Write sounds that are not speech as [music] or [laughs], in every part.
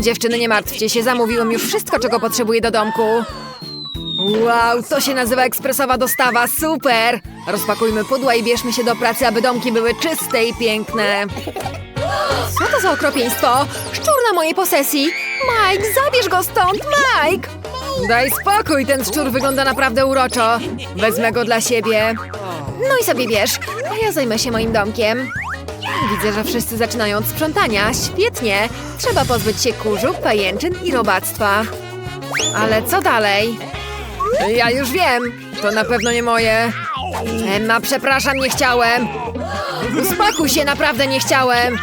Dziewczyny, nie martwcie się, zamówiłem już wszystko, czego potrzebuję do domku. Wow, to się nazywa ekspresowa dostawa, super! Rozpakujmy pudła i bierzmy się do pracy, aby domki były czyste i piękne. Co to za okropieństwo? Szczur na mojej posesji! Mike, zabierz go stąd, Mike! Daj spokój, ten szczur wygląda naprawdę uroczo. Wezmę go dla siebie. No i sobie bierz, a ja zajmę się moim domkiem. Widzę, że wszyscy zaczynają od sprzątania. Świetnie! Trzeba pozbyć się kurzu, pajęczyn i robactwa. Ale co dalej? Ja już wiem. To na pewno nie moje. Emma, przepraszam, nie chciałem. Uspokój się, naprawdę nie chciałem.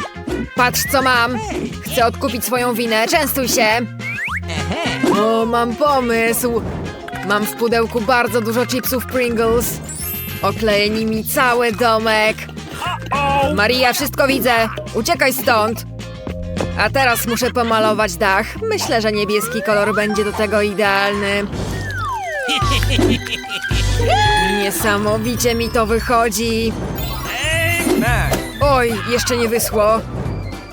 Patrz, co mam. Chcę odkupić swoją winę. Częstuj się. O, mam pomysł. Mam w pudełku bardzo dużo chipsów Pringles. Okleję nimi cały domek. Maria, wszystko widzę. Uciekaj stąd. A teraz muszę pomalować dach. Myślę, że niebieski kolor będzie do tego idealny. Niesamowicie mi to wychodzi. Oj, jeszcze nie wyschło.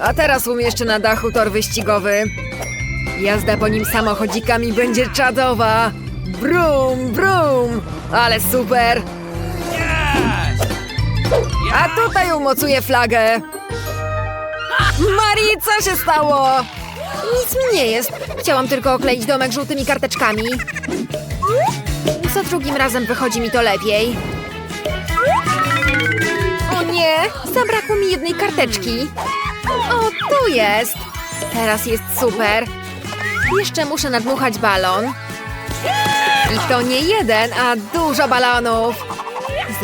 A teraz umieszczę na dachu tor wyścigowy. Jazda po nim samochodzikami będzie czadowa. Brum, brum! Ale super! A tutaj umocuję flagę. Marii, co się stało? Nic mi nie jest. Chciałam tylko okleić domek żółtymi karteczkami. Za drugim razem wychodzi mi to lepiej. O nie, zabrakło mi jednej karteczki. O, tu jest. Teraz jest super. Jeszcze muszę nadmuchać balon. I to nie jeden, a dużo balonów.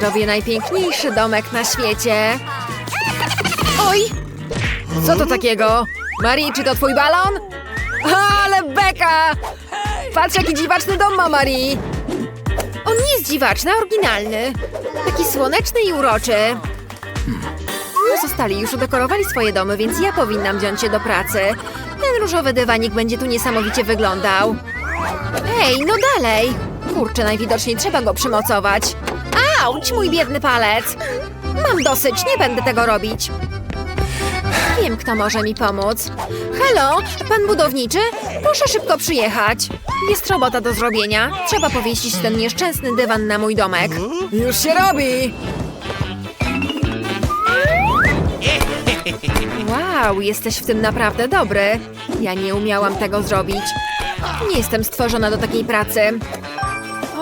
Zrobię najpiękniejszy domek na świecie. Oj! Co to takiego? Marii, czy to twój balon? Ale beka! Patrz, jaki dziwaczny dom ma Marii! On nie jest dziwaczny, a oryginalny. Taki słoneczny i uroczy. Pozostali już udekorowali swoje domy, więc ja powinnam wziąć się do pracy. Ten różowy dywanik będzie tu niesamowicie wyglądał. Ej, no dalej! Kurczę, najwidoczniej trzeba go przymocować. Auć, mój biedny palec! Mam dosyć, nie będę tego robić. Wiem, kto może mi pomóc. Halo, pan budowniczy? Proszę szybko przyjechać. Jest robota do zrobienia. Trzeba powiesić ten nieszczęsny dywan na mój domek. Już się robi! Wow, jesteś w tym naprawdę dobry. Ja nie umiałam tego zrobić. Nie jestem stworzona do takiej pracy.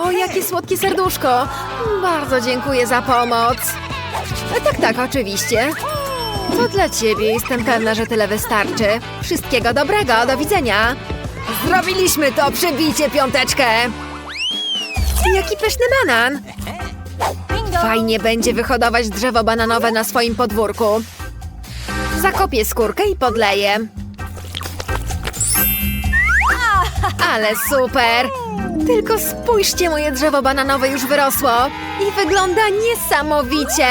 O, jakie słodkie serduszko! Bardzo dziękuję za pomoc. E, Tak, tak, oczywiście. To dla ciebie. Jestem pewna, że tyle wystarczy. Wszystkiego dobrego. Do widzenia. Zrobiliśmy to. Przybijcie piąteczkę. Jaki pyszny banan. Fajnie będzie wyhodować drzewo bananowe na swoim podwórku. Zakopię skórkę i podleję. Ale super! Tylko spójrzcie, moje drzewo bananowe już wyrosło i wygląda niesamowicie.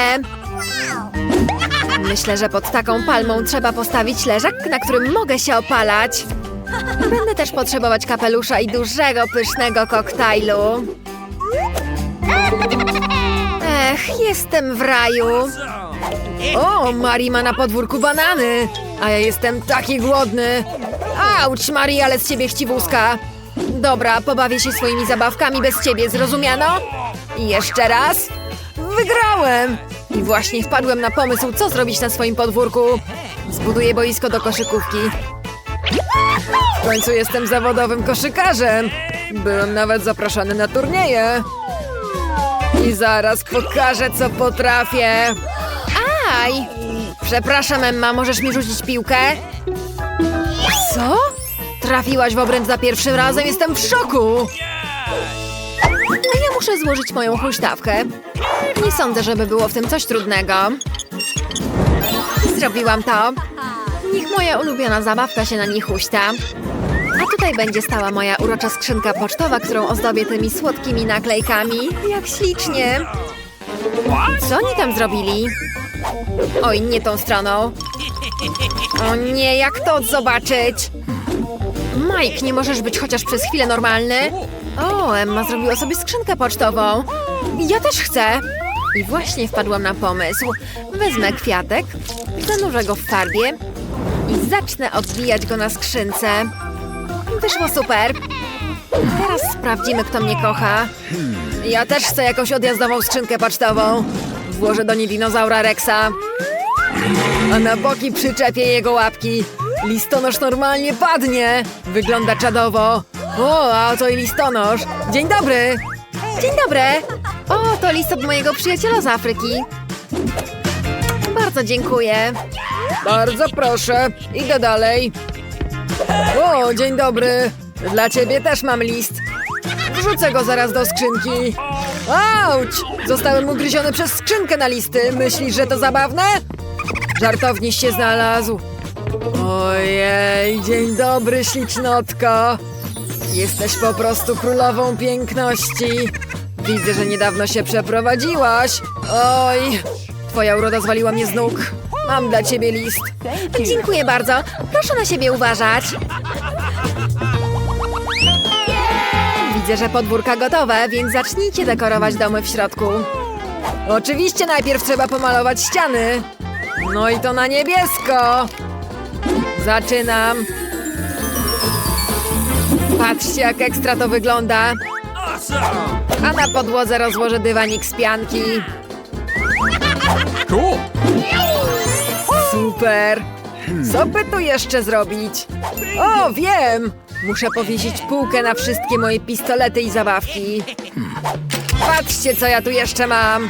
Myślę, że pod taką palmą trzeba postawić leżak, na którym mogę się opalać. Będę też potrzebować kapelusza i dużego, pysznego koktajlu. Ech, jestem w raju. O, Mari ma na podwórku banany, a ja jestem taki głodny. Auć, Mari, ale z ciebie chciwuska. Dobra, pobawię się swoimi zabawkami bez ciebie, zrozumiano? I jeszcze raz. Wygrałem! I właśnie wpadłem na pomysł, co zrobić na swoim podwórku. Zbuduję boisko do koszykówki. W końcu jestem zawodowym koszykarzem. Byłem nawet zaproszony na turnieje. I zaraz pokażę, co potrafię. Aj! Przepraszam, Emma, możesz mi rzucić piłkę? Co? Trafiłaś w obręb za pierwszym razem? Jestem w szoku! A ja muszę złożyć moją huśtawkę. Nie sądzę, żeby było w tym coś trudnego. Zrobiłam to. Niech moja ulubiona zabawka się na niej huśta. A tutaj będzie stała moja urocza skrzynka pocztowa, którą ozdobię tymi słodkimi naklejkami. Jak ślicznie! Co oni tam zrobili? Oj, nie tą stroną. O nie, jak to zobaczyć? Mike, nie możesz być chociaż przez chwilę normalny? O, Emma zrobiła sobie skrzynkę pocztową. Ja też chcę. I właśnie wpadłam na pomysł. Wezmę kwiatek, zanurzę go w farbie i zacznę odbijać go na skrzynce. Wyszło super. Teraz sprawdzimy, kto mnie kocha. Ja też chcę jakąś odjazdową skrzynkę pocztową. Włożę do niej dinozaura Rexa. A na boki przyczepię jego łapki. Listonosz normalnie padnie. Wygląda czadowo. O, a to i listonosz. Dzień dobry. Dzień dobry. O, to list od mojego przyjaciela z Afryki. Bardzo dziękuję. Bardzo proszę. Idę dalej. O, dzień dobry. Dla ciebie też mam list. Wrzucę go zaraz do skrzynki. Auć! Zostałem ugryziony przez skrzynkę na listy. Myślisz, że to zabawne? Żartowniś się znalazł. Ojej, dzień dobry, ślicznotko. Jesteś po prostu królową piękności. Widzę, że niedawno się przeprowadziłaś. Oj, twoja uroda zwaliła mnie z nóg. Mam dla ciebie list. Dziękuję bardzo. Proszę na siebie uważać. Widzę, że podwórka gotowe, więc zacznijcie dekorować domy w środku. Oczywiście najpierw trzeba pomalować ściany. No i to na niebiesko. Zaczynam. Patrzcie, jak ekstra to wygląda. A na podłodze rozłożę dywanik z pianki. Cool. Super! Co by tu jeszcze zrobić? O, wiem! Muszę powiesić półkę na wszystkie moje pistolety i zabawki. Patrzcie, co ja tu jeszcze mam!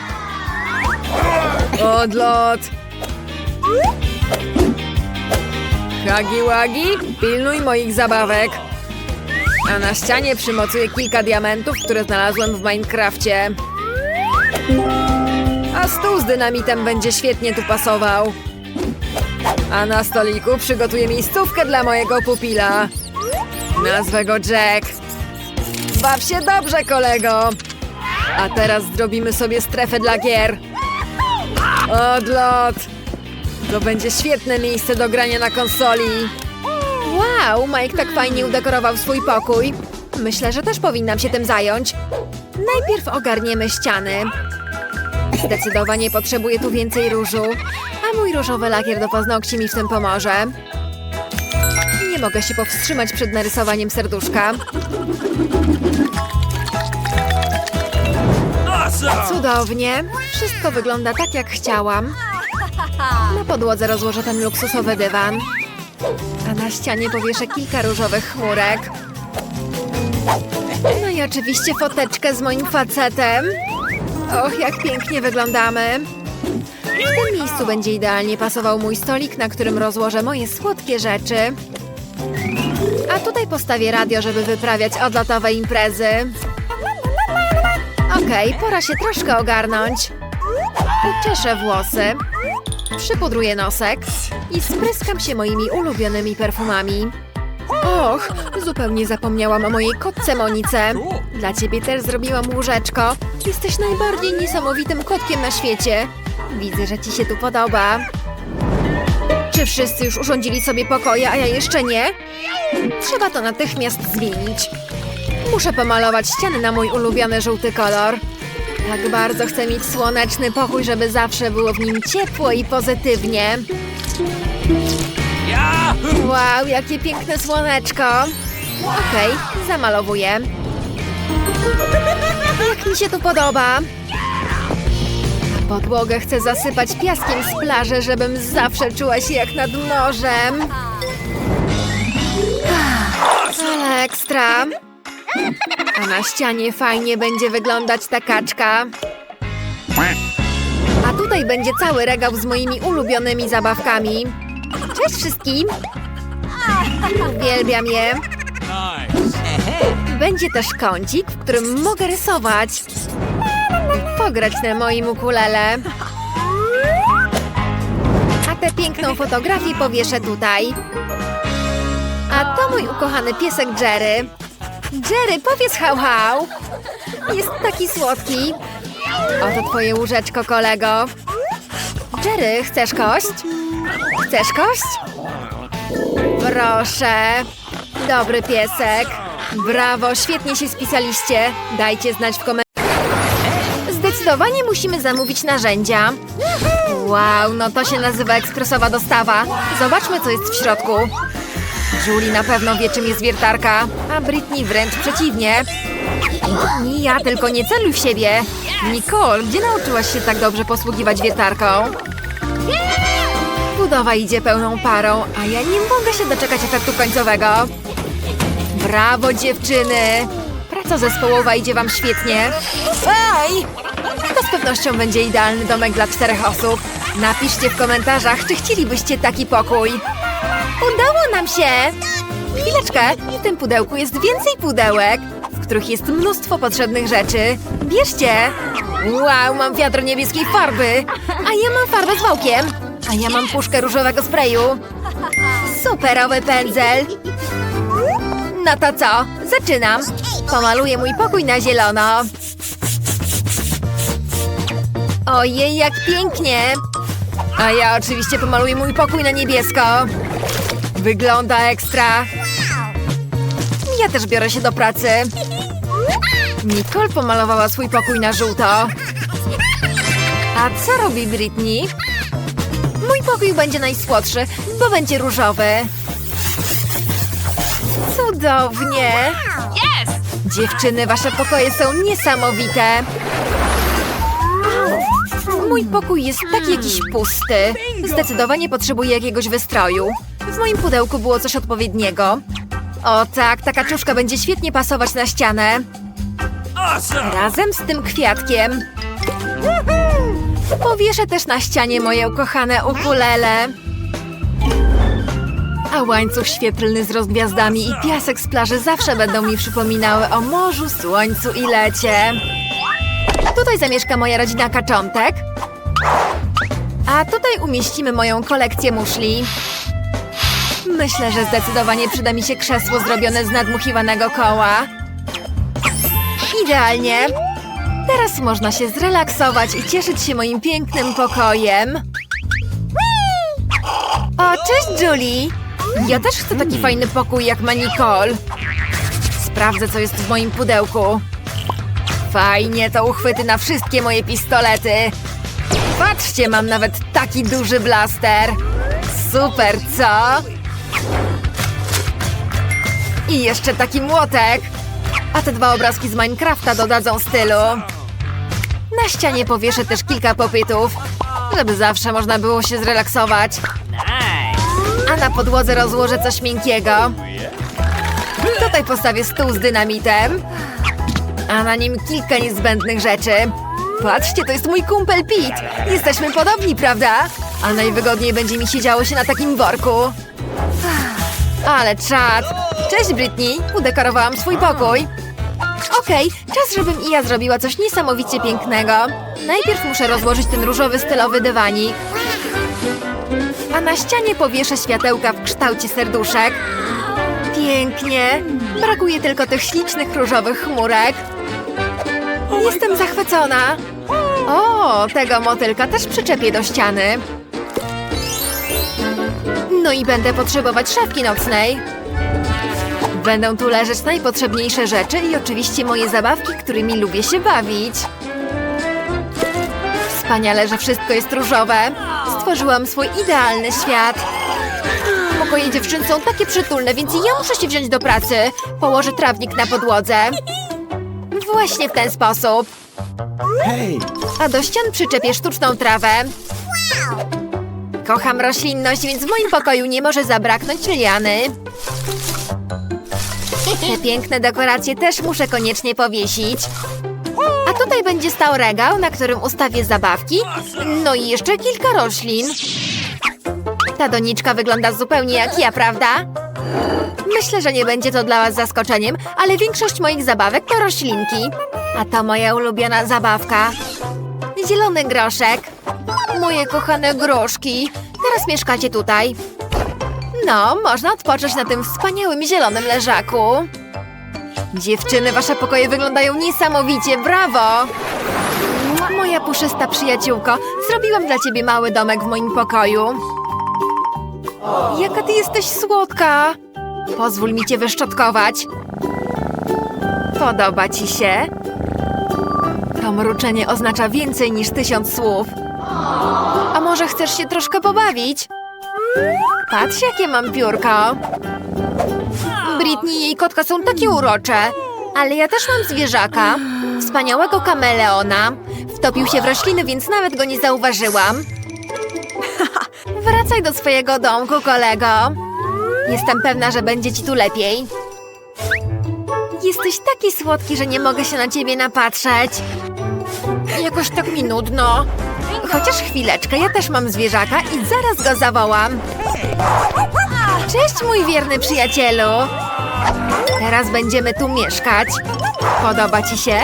Odlot! Hagi Wagi, pilnuj moich zabawek. A na ścianie przymocuję kilka diamentów, które znalazłem w Minecrafcie. A stół z dynamitem będzie świetnie tu pasował. A na stoliku przygotuję miejscówkę dla mojego pupila. Nazwę go Jack. Baw się dobrze, kolego. A teraz zrobimy sobie strefę dla gier. Odlot. To będzie świetne miejsce do grania na konsoli. Wow, Mike tak fajnie udekorował swój pokój. Myślę, że też powinnam się tym zająć. Najpierw ogarniemy ściany. Zdecydowanie potrzebuję tu więcej różu, a mój różowy lakier do paznokci mi w tym pomoże. Nie mogę się powstrzymać przed narysowaniem serduszka. Cudownie. Wszystko wygląda tak, jak chciałam. Na podłodze rozłożę ten luksusowy dywan. A na ścianie powieszę kilka różowych chmurek. No i oczywiście foteczkę z moim facetem. Och, jak pięknie wyglądamy. W tym miejscu będzie idealnie pasował mój stolik, na którym rozłożę moje słodkie rzeczy. A tutaj postawię radio, żeby wyprawiać odlotowe imprezy. Okej, pora się troszkę ogarnąć. Uczeszę włosy, przypudruję nosek i spryskam się moimi ulubionymi perfumami. Och, zupełnie zapomniałam o mojej kotce Monice. Dla ciebie też zrobiłam łóżeczko. Jesteś najbardziej niesamowitym kotkiem na świecie. Widzę, że ci się tu podoba. Czy wszyscy już urządzili sobie pokoje, a ja jeszcze nie? Trzeba to natychmiast zmienić. Muszę pomalować ściany na mój ulubiony żółty kolor. Tak bardzo chcę mieć słoneczny pokój, żeby zawsze było w nim ciepło i pozytywnie. Wow, jakie piękne słoneczko. Okej, zamalowuję. Jak mi się tu podoba. Podłogę chcę zasypać piaskiem z plaży, żebym zawsze czuła się jak nad morzem. Ale ekstra. A na ścianie fajnie będzie wyglądać ta kaczka. A tutaj będzie cały regał z moimi ulubionymi zabawkami. Cześć wszystkim! Uwielbiam je. Będzie też kącik, w którym mogę rysować. Pograć na moim ukulele. A tę piękną fotografię powieszę tutaj. A to mój ukochany piesek Jerry. Jerry, powiedz hał hał. Jest taki słodki. Oto twoje łóżeczko, kolego. Jerry, chcesz kość? Chcesz kość? Proszę. Dobry piesek. Brawo, świetnie się spisaliście. Dajcie znać w komentarzach. Zdecydowanie musimy zamówić narzędzia. Wow, no to się nazywa ekspresowa dostawa. Zobaczmy, co jest w środku. Julie na pewno wie, czym jest wiertarka, a Britney wręcz przeciwnie. Ja tylko nie celuj w siebie. Nicole, gdzie nauczyłaś się tak dobrze posługiwać wiertarką? Budowa idzie pełną parą, a ja nie mogę się doczekać efektu końcowego. Brawo, dziewczyny! Praca zespołowa idzie wam świetnie. Ej! To z pewnością będzie idealny domek dla czterech osób. Napiszcie w komentarzach, czy chcielibyście taki pokój. Udało nam się! Chwileczkę, w tym pudełku jest więcej pudełek, w których jest mnóstwo potrzebnych rzeczy. Bierzcie! Wow, mam wiadro niebieskiej farby, a ja mam farbę z wałkiem, a ja mam puszkę różowego sprayu. Superowy pędzel. No to co? Zaczynam. Pomaluję mój pokój na zielono. Ojej, jak pięknie! A ja oczywiście pomaluję mój pokój na niebiesko. Wygląda ekstra. Ja też biorę się do pracy. Nicole pomalowała swój pokój na żółto. A co robi Britney? Mój pokój będzie najsłodszy, bo będzie różowy. Cudownie! Dziewczyny, wasze pokoje są niesamowite. Mój pokój jest taki jakiś pusty. Zdecydowanie potrzebuję jakiegoś wystroju. W moim pudełku było coś odpowiedniego. O tak, ta kaczuszka będzie świetnie pasować na ścianę. Razem z tym kwiatkiem. Powieszę też na ścianie moje ukochane ukulele. A łańcuch świetlny z rozgwiazdami i piasek z plaży zawsze będą mi przypominały o morzu, słońcu i lecie. Tutaj zamieszka moja rodzina kaczątek. A tutaj umieścimy moją kolekcję muszli. Myślę, że zdecydowanie przyda mi się krzesło zrobione z nadmuchiwanego koła. Idealnie. Teraz można się zrelaksować i cieszyć się moim pięknym pokojem. O, cześć Julie! Ja też chcę taki fajny pokój jak ma Nicole. Sprawdzę, co jest w moim pudełku. Fajnie, to uchwyty na wszystkie moje pistolety. Patrzcie, mam nawet taki duży blaster. Super, co? I jeszcze taki młotek. A te dwa obrazki z Minecrafta dodadzą stylu. Na ścianie powieszę też kilka popytów, żeby zawsze można było się zrelaksować. A na podłodze rozłożę coś miękkiego. Tutaj postawię stół z dynamitem. A na nim kilka niezbędnych rzeczy. Patrzcie, to jest mój kumpel Pete. Jesteśmy podobni, prawda? A najwygodniej będzie mi się działo się na takim worku. Ale czad. Cześć, Britney. Udekorowałam swój pokój. Okej, czas, żebym i ja zrobiła coś niesamowicie pięknego. Najpierw muszę rozłożyć ten różowy stylowy dywanik. A na ścianie powieszę światełka w kształcie serduszek. Pięknie. Brakuje tylko tych ślicznych różowych chmurek. Jestem zachwycona. O, tego motylka też przyczepię do ściany. No i będę potrzebować szafki nocnej. Będą tu leżeć najpotrzebniejsze rzeczy i oczywiście moje zabawki, którymi lubię się bawić. Wspaniale, że wszystko jest różowe. Stworzyłam swój idealny świat. Pokoje dziewczyn są takie przytulne, więc ja muszę się wziąć do pracy. Położę trawnik na podłodze. Właśnie w ten sposób. A do ścian przyczepię sztuczną trawę. Kocham roślinność, więc w moim pokoju nie może zabraknąć liany. Te piękne dekoracje też muszę koniecznie powiesić. A tutaj będzie stał regał, na którym ustawię zabawki, no i jeszcze kilka roślin. Ta doniczka wygląda zupełnie jak ja, prawda? Myślę, że nie będzie to dla Was zaskoczeniem, ale większość moich zabawek to roślinki. A to moja ulubiona zabawka. Zielony groszek. Moje kochane groszki. Teraz mieszkacie tutaj. No, można odpocząć na tym wspaniałym zielonym leżaku. Dziewczyny, wasze pokoje wyglądają niesamowicie, brawo! Moja puszysta przyjaciółko, zrobiłam dla ciebie mały domek w moim pokoju. Jaka ty jesteś słodka! Pozwól mi cię wyszczotkować. Podoba ci się? To mruczenie oznacza więcej niż tysiąc słów. A może chcesz się troszkę pobawić? Patrz, jakie mam piórko. Britney i jej kotka są takie urocze. Ale ja też mam zwierzaka. Wspaniałego kameleona. Wtopił się w rośliny, więc nawet go nie zauważyłam. [laughs] Wracaj do swojego domku, kolego. Jestem pewna, że będzie ci tu lepiej. Jesteś taki słodki, że nie mogę się na ciebie napatrzeć. Jakoś tak mi nudno. Chociaż chwileczkę, ja też mam zwierzaka i zaraz go zawołam. Cześć, mój wierny przyjacielu. Teraz będziemy tu mieszkać. Podoba ci się?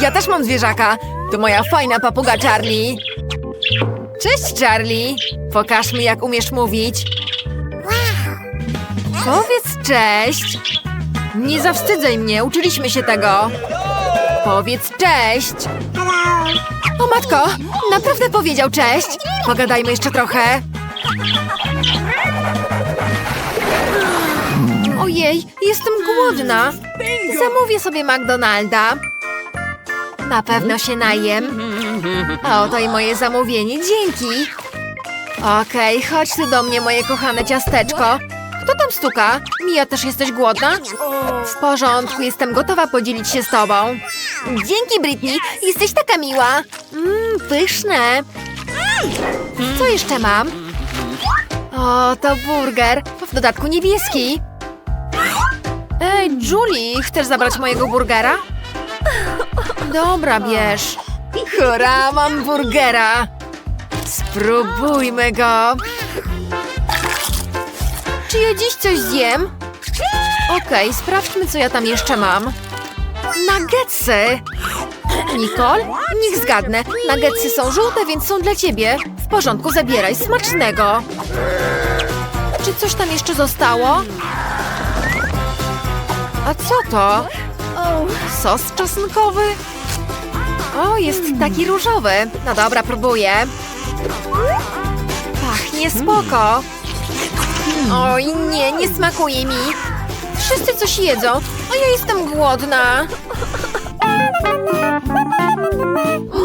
Ja też mam zwierzaka. To moja fajna papuga Charlie. Cześć, Charlie. Pokaż mi, jak umiesz mówić. Powiedz cześć. Nie zawstydzaj mnie, uczyliśmy się tego. Powiedz cześć. O matko, naprawdę powiedział cześć. Pogadajmy jeszcze trochę. Ojej, jestem głodna. Zamówię sobie McDonalda. Na pewno się najem. A oto i moje zamówienie, dzięki. Okej, chodź tu do mnie, moje kochane ciasteczko. Kto tam stuka? Mija, też jesteś głodna? W porządku, jestem gotowa podzielić się z tobą. Dzięki, Britney, jesteś taka miła. Mmm, pyszne. Co jeszcze mam? O, to burger. W dodatku niebieski. Ej, Julie, chcesz zabrać mojego burgera? Dobra, bierz. Hurra, mam burgera. Spróbujmy go. Czy ja dziś coś zjem? Okej, sprawdźmy, co ja tam jeszcze mam. Nuggetsy! Nicole? Niech zgadnę. Nuggetsy są żółte, więc są dla ciebie. W porządku, zabieraj. Smacznego. Czy coś tam jeszcze zostało? A co to? Sos czosnkowy? O, jest taki różowy. No dobra, próbuję. Pachnie spoko. Oj, nie, nie smakuje mi. Wszyscy coś jedzą, a ja jestem głodna.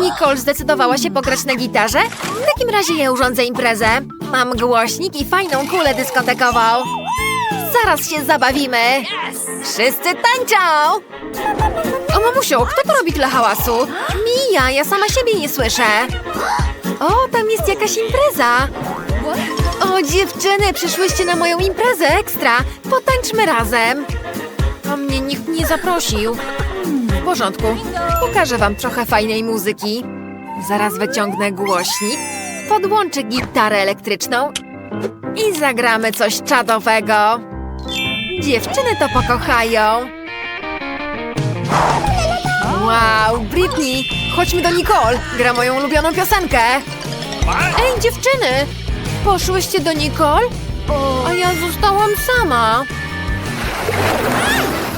Nicole zdecydowała się pograć na gitarze? W takim razie ja urządzę imprezę. Mam głośnik i fajną kulę dyskotekową. Zaraz się zabawimy. Wszyscy tańczą! O, mamusiu, kto to robi tyle hałasu? Mija, ja sama siebie nie słyszę. O, tam jest jakaś impreza. O, dziewczyny, przyszłyście na moją imprezę ekstra. Potańczmy razem. A mnie nikt nie zaprosił. W porządku, pokażę wam trochę fajnej muzyki. Zaraz wyciągnę głośnik, podłączę gitarę elektryczną i zagramy coś czadowego. Dziewczyny to pokochają. Wow, Britney, chodźmy do Nicole. Gra moją ulubioną piosenkę. Ej, dziewczyny, poszłyście do Nicole? A ja zostałam sama.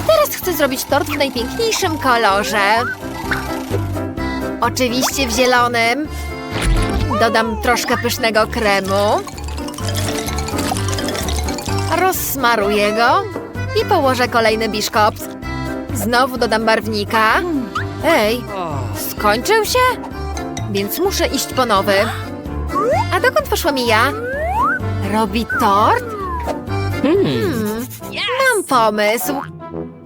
Teraz chcę zrobić tort w najpiękniejszym kolorze. Oczywiście w zielonym. Dodam troszkę pysznego kremu. Rozsmaruję go i położę kolejny biszkopt. Znowu dodam barwnika. Ej, skończył się? Więc muszę iść po nowy. A dokąd poszła Mija? Robi tort? Hmm, mam pomysł.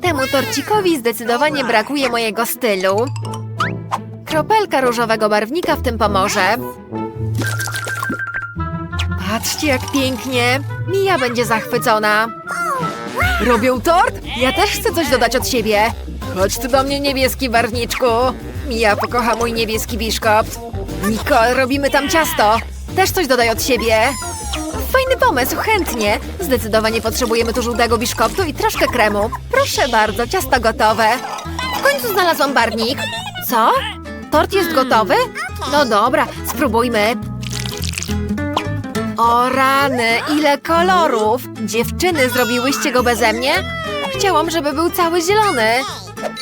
Temu torcikowi zdecydowanie brakuje mojego stylu. Kropelka różowego barwnika w tym pomoże. Patrzcie, jak pięknie. Mija będzie zachwycona. Robią tort? Ja też chcę coś dodać od siebie. Chodź tu do mnie, niebieski barwniczku. Mija pokocha mój niebieski biszkopt. Nicole, robimy tam ciasto. Też coś dodaj od siebie. Fajny pomysł, chętnie. Zdecydowanie potrzebujemy tu żółtego biszkoptu i troszkę kremu. Proszę bardzo, ciasto gotowe. W końcu znalazłam barwnik. Co? Tort jest gotowy? No dobra, spróbujmy. O rany, ile kolorów! Dziewczyny, zrobiłyście go beze mnie? Chciałam, żeby był cały zielony.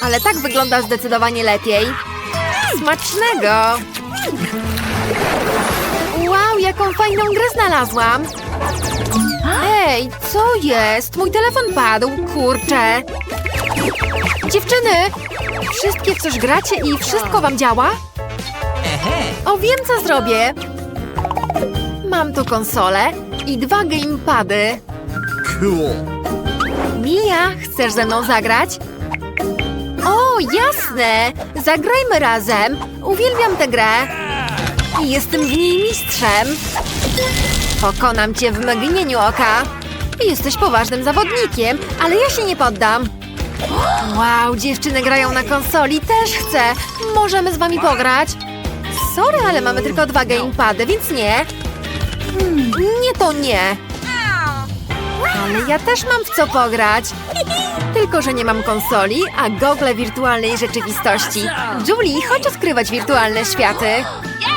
Ale tak wygląda zdecydowanie lepiej. Smacznego! Wow, jaką fajną grę znalazłam! Ej, co jest? Mój telefon padł, kurczę! Dziewczyny! Wszystkie w coś gracie i wszystko wam działa? O, wiem co zrobię! Mam tu konsolę i dwa gamepady. Cool. Mia, chcesz ze mną zagrać? O, jasne! Zagrajmy razem. Uwielbiam tę grę. I jestem w niej mistrzem. Pokonam cię w mgnieniu oka. Jesteś poważnym zawodnikiem, ale ja się nie poddam. Wow, dziewczyny grają na konsoli, też chcę. Możemy z wami pograć? Sorry, ale mamy tylko dwa gamepady, więc nie. Hmm, nie to nie. Ja też mam w co pograć. Tylko, że nie mam konsoli, a gogle wirtualnej rzeczywistości. Julie, chodź odkrywać wirtualne światy.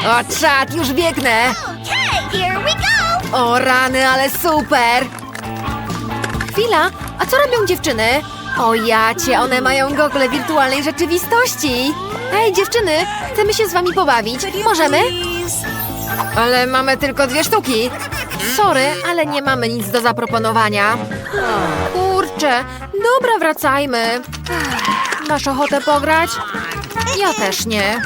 O, czad, już biegnę. O, rany, ale super. Chwila, a co robią dziewczyny? O jacie, one mają gogle wirtualnej rzeczywistości. Hej, dziewczyny, chcemy się z wami pobawić. Możemy? Ale mamy tylko dwie sztuki. Sorry, ale nie mamy nic do zaproponowania. Kurczę, dobra, wracajmy. Masz ochotę pograć? Ja też nie.